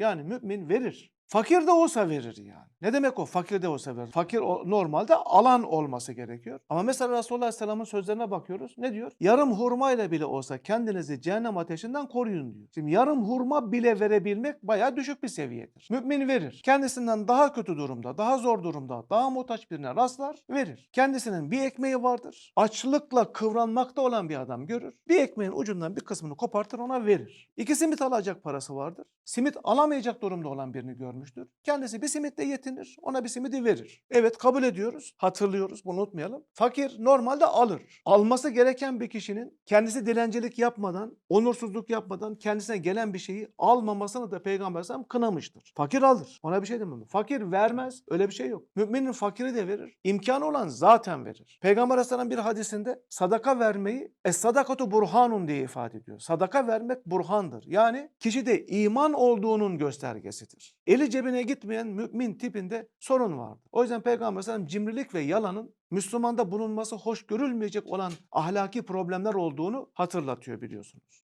Yani mümin verir. Fakir de olsa verir yani. Ne demek o? Fakir de olsa verir. Fakir normalde alan olması gerekiyor. Ama mesela Resulullah Aleyhisselam'ın sözlerine bakıyoruz. Ne diyor? Yarım hurma ile bile olsa kendinizi cehennem ateşinden koruyun diyor. Şimdi yarım hurma bile verebilmek bayağı düşük bir seviyedir. Mümin verir. Kendisinden daha kötü durumda, daha zor durumda, daha muhtaç birine rastlar, verir. Kendisinin bir ekmeği vardır. Açlıkla kıvranmakta olan bir adam görür. Bir ekmeğin ucundan bir kısmını kopartır ona verir. İki simit alacak parası vardır. Simit alamayacak durumda olan birini görmüştür. Kendisi bir simitle yetinir. Ona bir simidi verir. Evet kabul ediyoruz. Hatırlıyoruz. Bunu unutmayalım. Fakir normalde alır. Alması gereken bir kişinin kendisi dilencilik yapmadan, onursuzluk yapmadan kendisine gelen bir şeyi almamasını da Peygamber Aleyhisselam kınamıştır. Fakir alır. Ona bir şey demem. Fakir vermez. Öyle bir şey yok. Müminin fakiri de verir. İmkanı olan zaten verir. Peygamber Aleyhisselam bir hadisinde sadaka vermeyi es sadakatu burhanun diye ifade ediyor. Sadaka vermek burhandır. Yani kişide iman olduğunun göstergesidir. Eli cebine gitmeyen mümin tipinde sorun vardır. O yüzden Peygamber Aleyhisselam cimrilik ve yalanın Müslümanda bulunması hoş görülmeyecek olan ahlaki problemler olduğunu hatırlatıyor biliyorsunuz.